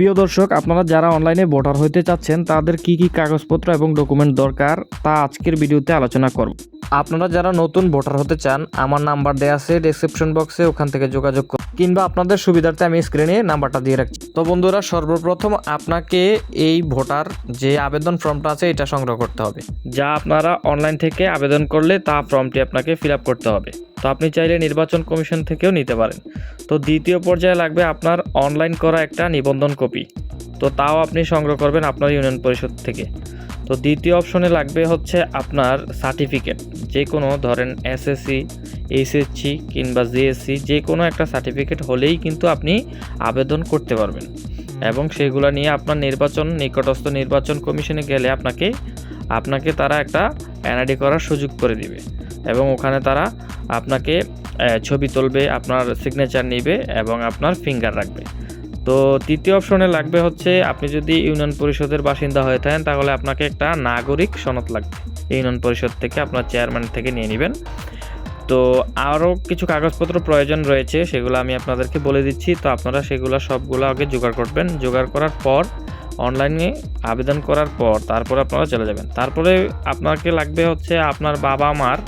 প্রিয় দর্শক, আপনারা যারা অনলাইনে ভোটার হইতে চাচ্ছেন, তাদের কি কি কাগজপত্র এবং ডকুমেন্ট দরকার তা আজকের ভিডিওতে আলোচনা করব। আপনারা যারা নতুন ভোটার হতে চান, আমার নাম্বার দেওয়া আছে ডিসক্রিপশন বক্সে ওখান থেকে যোগাযোগ কিংবা আপনাদের সুবিধার্থে আমি স্ক্রিনে নাম্বারটা দিয়ে রাখছি। তো বন্ধুরা, সর্বপ্রথম আপনাকে এই ভোটার যে আবেদন ফর্মটা আছে, এটা সংগ্রহ করতে হবে। যা আপনারা অনলাইন থেকে আবেদন করলে তা ফর্মটি আপনাকে ফিল করতে হবে। তো আপনি চাইলে নির্বাচন কমিশন থেকেও নিতে পারেন। তো দ্বিতীয় পর্যায়ে লাগবে আপনার অনলাইন করা একটা নিবন্ধন কপি তো তাও আপনি সংগ্রহ করবেন আপনার ইউনিয়ন পরিষদ থেকে। তো দ্বিতীয় অপশনে লাগবে হচ্ছে আপনার সার্টিফিকেট যে কোনো ধরেন এসএসসি এইচএসসি কিংবা জিএসসি যে কোনো একটা সার্টিফিকেট হলেই কিন্তু আপনি আবেদন করতে পারবেন। এবং সেগুলো নিয়ে আপনার নির্বাচন নিকটস্থ নির্বাচন কমিশনে গেলে আপনাকে আপনাকে তারা একটা এনআইডি করার সুযোগ করে দিবে। এবং ওখানে তারা আপনাকে ছবি তুলবে আপনার সিগনেচার নেবে এবং আপনার ফিঙ্গার রাখবে। তো তৃতীয় অপশনে লাগবে হচ্ছে আপনি যদি ইউনিয়ন পরিষদের বাসিন্দা হয়ে থাকেন তাহলে আপনাকে একটা নাগরিক সনদ লাগবে। ইউনিয়ন পরিষদ থেকে আপনার চেয়ারম্যান থেকে নিয়ে নেবেন। তো আরও কিছু কাগজপত্র প্রয়োজন রয়েছে, সেগুলো আমি আপনাদেরকে বলে দিচ্ছি। তো আপনারা সেগুলো সবগুলো আগে জোগাড় করবেন। জোগাড় করার পর, অনলাইনে আবেদন করার পর তারপরে আপনারা চলে যাবেন। তারপরে আপনাকে লাগবে হচ্ছে আপনার বাবা মার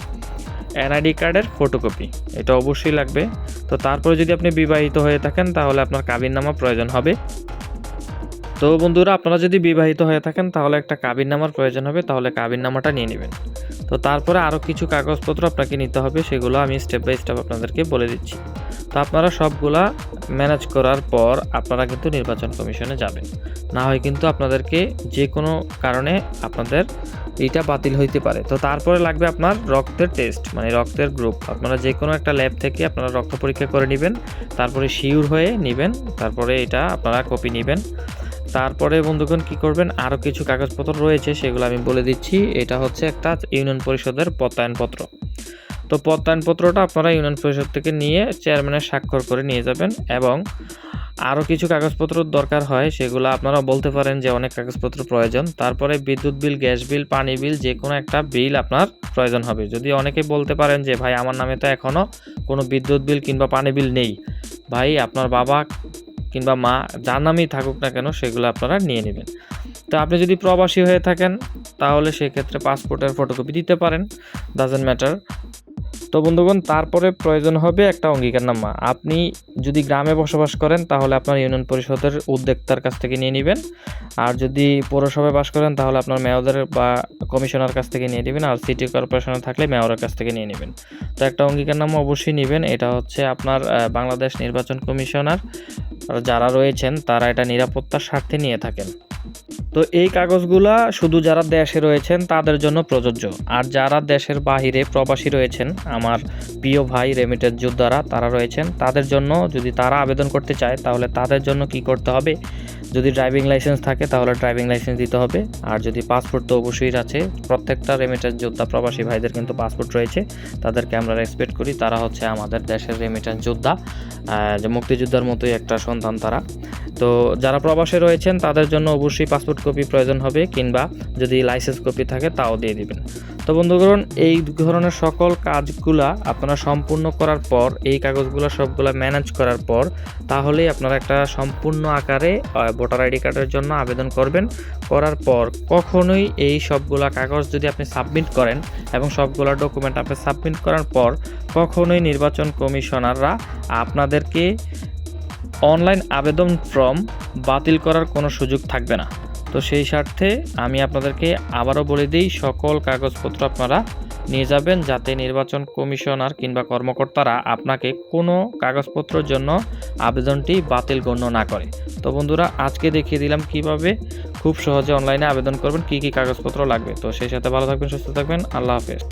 এনআইডি কার্ডের ফটোকপি। এটা অবশ্যই লাগবে। তো তারপরে যদি আপনি বিবাহিত হয়ে থাকেন, তাহলে আপনার কাবিননামা প্রয়োজন হবে। তো বন্ধুরা, আপনারা যদি বিবাহিত হয়ে থাকেন, তাহলে একটা কাবিননামার প্রয়োজন হবে। তাহলে কাবিননামাটা নিয়ে নেবেন। তো তারপরে আরও কিছু কাগজপত্র আপনাকে নিতে হবে, সেগুলো আমি স্টেপ বাই স্টেপ আপনাদেরকে বলে দিচ্ছি। তো আপনারা সবগুলা ম্যানেজ করার পর আপনারা কিন্তু নির্বাচন কমিশনে যাবেন। না হয় কিন্তু আপনাদেরকে যে কোনো কারণে আপনাদের এইটা বাতিল হইতে পারে। তো তারপরে লাগবে আপনার রক্তের টেস্ট মানে রক্তের গ্রুপ আপনারা যে কোনো একটা ল্যাব থেকে আপনারা রক্ত পরীক্ষা করে নেবেন, তারপরে শিওর হয়ে নেবেন, তারপরে এটা আপনারা কপি নেবেন। তারপরে বন্ধুগণ কি করবেন? আরও কিছু কাগজপত্র রয়েছে, সেগুলো আমি বলে দিচ্ছি। এটা হচ্ছে একটা ইউনিয়ন পরিষদের প্রত্যয়নপত্র। তো প্রত্যয়নপত্রটা আপনারা ইউনিয়ন পরিষদ থেকে নিয়ে চেয়ারম্যানের স্বাক্ষর করে নিয়ে যাবেন এবং আরও কিছু কাগজপত্র দরকার হয়, সেগুলো আপনারা বলতে পারেন যে অনেক কাগজপত্র প্রয়োজন। তারপরে বিদ্যুৎ বিল, গ্যাস বিল, পানি বিল যে কোনো একটা বিল আপনার প্রয়োজন হবে। যদি অনেকে বলতে পারেন যে, ভাই, আমার নামে তো এখনও কোনো বিদ্যুৎ বিল কিংবা পানি বিল নেই। ভাই, আপনার বাবা কিংবা মা যার নামেই থাকুক না কেন সেগুলো আপনারা নিয়ে নেবেন। তো আপনি যদি প্রবাসী হয়ে থাকেন, তাহলে সেক্ষেত্রে পাসপোর্টের ফটোকপি দিতে পারেন। ডাজেন্ট ম্যাটার তো বন্ধুগণ, তারপরে প্রয়োজন হবে একটা অঙ্গীকারনামা। আপনি যদি গ্রামে বসবাস করেন, তাহলে আপনার ইউনিয়ন পরিষদের উদ্যোক্তার কাছ থেকে নিয়ে নেবেন। আর যদি পৌরসভায় বাস করেন, তাহলে আপনার মেয়রদের বা কমিশনার কাছ থেকে নিয়ে নেবেন। আর সিটি কর্পোরেশনে থাকলে মেয়রের কাছ থেকে নিয়ে নেবেন। তো একটা অঙ্গীকারনামা অবশ্যই নেবেন। এটা হচ্ছে আপনার বাংলাদেশ নির্বাচন কমিশনার যারা রয়েছেন, তারা এটা নিরাপত্তার স্বার্থে নিয়ে থাকেন। তো এই কাগজগুলা শুধু যারা দেশে রয়েছেন, তাদের জন্য প্রযোজ্য। আর যারা দেশের বাহিরে প্রবাসী রয়েছেন, আমার প্রিয় ভাই রেমিটেন্স যোদ্ধারা, তারা রয়েছেন। তাদের জন্য যদি তারা আবেদন করতে চায়, তাহলে তাদের জন্য কি করতে হবে? যদি ড্রাইভিং লাইসেন্স থাকে, তাহলে ড্রাইভিং লাইসেন্স দিতে হবে। আর যদি পাসপোর্ট তো অবশ্যই আছে, প্রত্যেকটা রেমিটেন্স যোদ্ধা প্রবাসী ভাইদের কিন্তু পাসপোর্ট রয়েছে। তাদেরকে আমরা রেসপেক্ট করি, তারা হচ্ছে আমাদের দেশের রেমিটেন্স যোদ্ধা। যে মুক্তিযোদ্ধার মতোই একটা সন্তান তারা। তো যারা প্রবাসে রয়েছেন, তাদের জন্য অবশ্যই পাসপোর্ট কপি প্রয়োজন হবে, কিংবা যদি লাইসেন্স কপি থাকে, তাও দিয়ে দিবেন। তো বন্ধুগণ, এই ধরনের সকল কাজগুলা আপনারা সম্পূর্ণ করার পর, এই কাগজগুলো সবগুলা ম্যানেজ করার পর, তাহলেই আপনারা একটা সম্পূর্ণ আকারে ভোটার আইডি কার্ডের জন্য আবেদন করবেন। করার পর কখনোই এই সবগুলা কাগজ যদি আপনি সাবমিট করেন এবং সবগুলা ডকুমেন্ট আপনি সাবমিট করার পর, কখনোই নির্বাচন কমিশনাররা আপনাদেরকে অনলাইন আবেদন ফর্ম বাতিল করার কোনো সুযোগ থাকবে না। তো সেই স্বার্থে আমি আপনাদেরকে আবারও বলে দিই, সকল কাগজপত্র আপনারা নিয়ে যাবেন যাতে নির্বাচন কমিশনার কিংবা কর্মকর্তারা আপনাকে কোনো কাগজপত্রের জন্য আবেদনটি বাতিল গণ্য না করে। তো বন্ধুরা, আজকে দেখিয়ে দিলাম কীভাবে খুব সহজে অনলাইনে আবেদন করবেন, কী কী কাগজপত্র লাগবে। তো সেই সাথে ভালো থাকবেন, সুস্থ থাকবেন, আল্লাহ হাফেজ।